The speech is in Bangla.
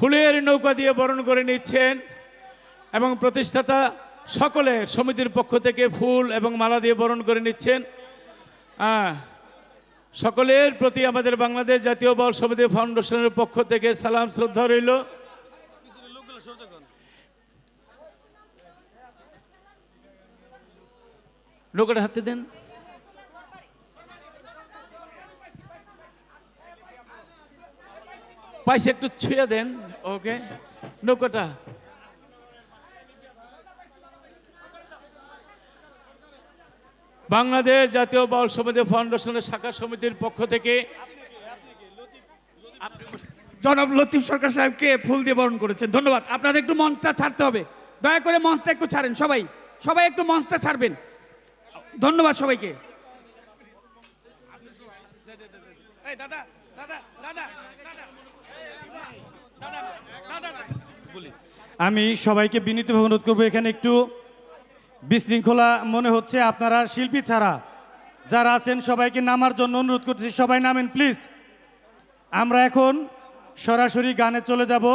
ফুলের নৌকা দিয়ে বরণ করে নিচ্ছেন এবং প্রতিষ্ঠাতা সকলে সমিতির পক্ষ থেকে ফুল এবং মালা দিয়ে বরণ করে নিচ্ছেন। সকলের প্রতি আমাদের বাংলাদেশ জাতীয় বল সমিতি ফাউন্ডেশনের পক্ষ থেকে সালাম, শ্রদ্ধা রইল। নৌকাটা হাতে দেন। পাইসে একটু ছুঁয়ে দেন, ওকে? নৌকাটা। বাংলাদেশ জাতীয় বল সমিতি ফাউন্ডেশনের শাখা সমিতির পক্ষ থেকে জনাব লতিফ সরকার সাহেবকে ফুল দিয়ে বরণ করেছেন ধন্যবাদ। আপনাদের একটু মঞ্চটা ছাড়তে হবে। দয়া করে মঞ্চটা একটু ছাড়েন সবাই। সবাই একটু মঞ্চটা ছাড়বেন। ধন্যবাদ সবাইকে। দাদা। আমি সবাইকে বিনীতভাবে অনুরোধ করব, এখানে একটু বিশৃঙ্খলা মনে হচ্ছে আপনারা শিল্পী ছাড়া যারা আছেন, সবাইকে নামার জন্য অনুরোধ করতেছি, সবাই নামেন, প্লিজ আমরা এখন সরাসরি গানে চলে যাব